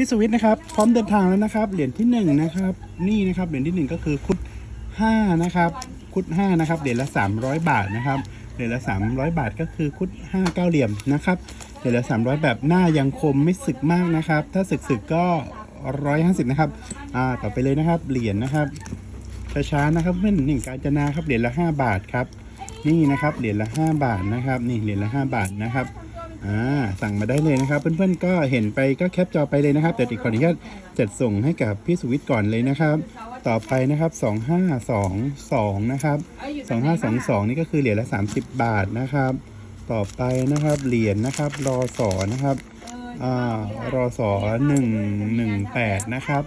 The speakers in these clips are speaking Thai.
พี่สวิทย์นะครับ พร้อมเดินทางแล้วนะครับ เหรียญที่หนึ่งนะครับ นี่นะครับ เหรียญที่หนึ่งก็คือคุดห้านะครับ คุดห้านะครับ เหรียญละสามร้อยบาทนะครับ เหรียญละสามร้อยบาทก็คือคุดห้าเก้าเหลี่ยมนะครับ เหรียญละสามร้อยแบบหน้ายังคมไม่สึกมากนะครับ ถ้าสึกสึกก็ร้อยห้าสิบนะครับ อ่า ต่อไปเลยนะครับ เหรียญนะครับ ช้าๆนะครับเพื่อนหนึ่งกาญจนาครับ เหรียญละห้าบาทครับ นี่นะครับ เหรียญละห้าบาทนะครับ นี่ เหรียญละห้าบาทนะครับ อ่าสั่งมาได้เลยนะครับเพื่อนๆก็เห็นไปก็แคปจอไปเลยนะครับแต่ติดขออนุญาตจัดส่งให้กับพี่สุวิทย์ก่อนเลยนะครับ ต่อไปนะครับ 2522 นะครับ 2522 นี่ก็คือเหรียญละ 30 บาทนะครับ ต่อไปนะครับเหรียญนะครับรอสอนะครับอ่ารอสอ118 นะครับ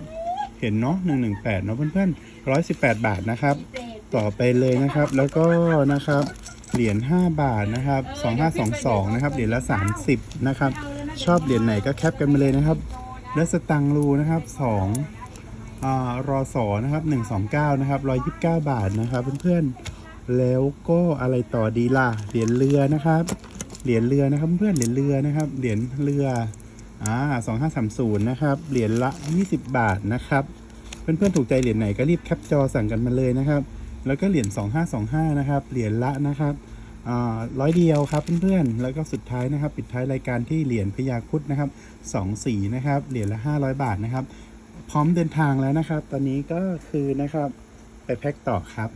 เห็นเนาะ118 เนาะเพื่อนๆ 118 บาทนะครับ ต่อไปเลยนะครับแล้วก็นะครับ เหรียญ5บาทนะครับ 2522 นะครับ เหรียญละ 30 นะครับ ชอบเหรียญไหนก็แคปกันมาเลยนะครับ และสตังรูนะครับ2อ่ารอสอนะครับ 129 นะครับ 129 บาทนะครับเพื่อนๆ แล้วก็อะไรต่อดีล่ะ เหรียญเรือนะครับ เหรียญเรือนะครับเพื่อน เหรียญเรือนะครับ เหรียญเรืออ่า2530 นะครับ เหรียญละ 20 บาทนะครับ เพื่อนๆ ถูกใจเหรียญไหนก็รีบแคปจอสั่งกันมาเลยนะครับ แล้วก็เหรียญ2525 นะครับ เหรียญละนะครับร้อยเดียวครับเพื่อนๆ แล้วก็สุดท้ายนะครับ ปิดท้ายรายการที่เหรียญพยาคุดนะครับสองสีนะครับ เหรียญละ 500 บาทนะครับ พร้อมเดินทางแล้วนะครับ ตอนนี้ก็คือนะครับไปแพ็คต่อครับ